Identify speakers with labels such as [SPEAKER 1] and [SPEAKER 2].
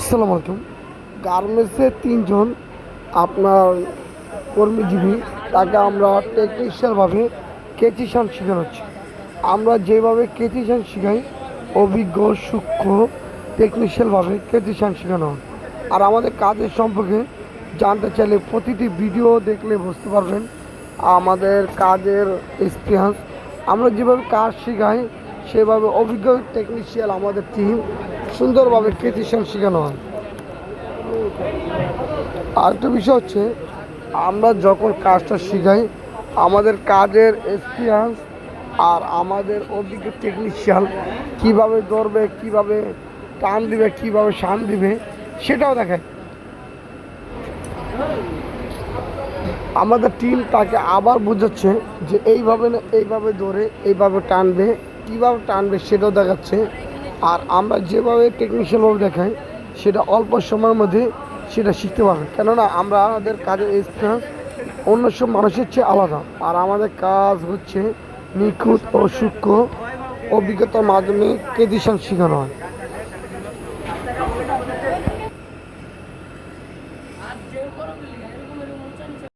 [SPEAKER 1] আসসালামু আলাইকুম। গার্মেন্টসে তিনজন আপনার কর্মীজীবী, তাকে আমরা টেকনিশিয়ানভাবে কেচিশান শেখানো হচ্ছে আমরা যেভাবে কেচিশান শেখাই, অভিজ্ঞ, সূক্ষ্ম টেকনিশিয়ানভাবে কেচিশান শেখানো হয়। আর আমাদের কাজের সম্পর্কে জানতে চাইলে প্রতিটি ভিডিও দেখলে বুঝতে পারবেন। আমাদের কাজের এক্সপিরিয়েন্স আমরা যেভাবে কাজ শেখাই সেভাবে অভিজ্ঞ টেকনিশিয়াল আমাদের টিম সুন্দরভাবে কেচিশন শেখানো হয়। আরেকটা বিষয় হচ্ছে, আমরা যখন কাজটা শিখাই, আমাদের কাজের এক্সপিরিয়েন্স আর আমাদের অভিজ্ঞ টেকনিশিয়ান কীভাবে ধরবে, কীভাবে টান দিবে, কীভাবে শান দিবে, সেটাও দেখায়। আমাদের টিম তাকে আবার বোঝাচ্ছে যে এইভাবে না, এইভাবে ধরে, এইভাবে টানবে কীভাবে টানবে সেটাও দেখাচ্ছে। আর আমরা যেভাবে টেকনিশিয়ানভাবে দেখাই, সেটা অল্প সময়ের মধ্যে সেটা শিখতে পারবে। কেননা আমরা আমাদের কাজের এক্সপিরিয়েন্স অন্য সব মানুষের চেয়ে আলাদা। আর আমাদের কাজ হচ্ছে নিখুঁত ও সূক্ষ্ম অভিজ্ঞতার মাধ্যমে কেদিশন শেখানো হয়।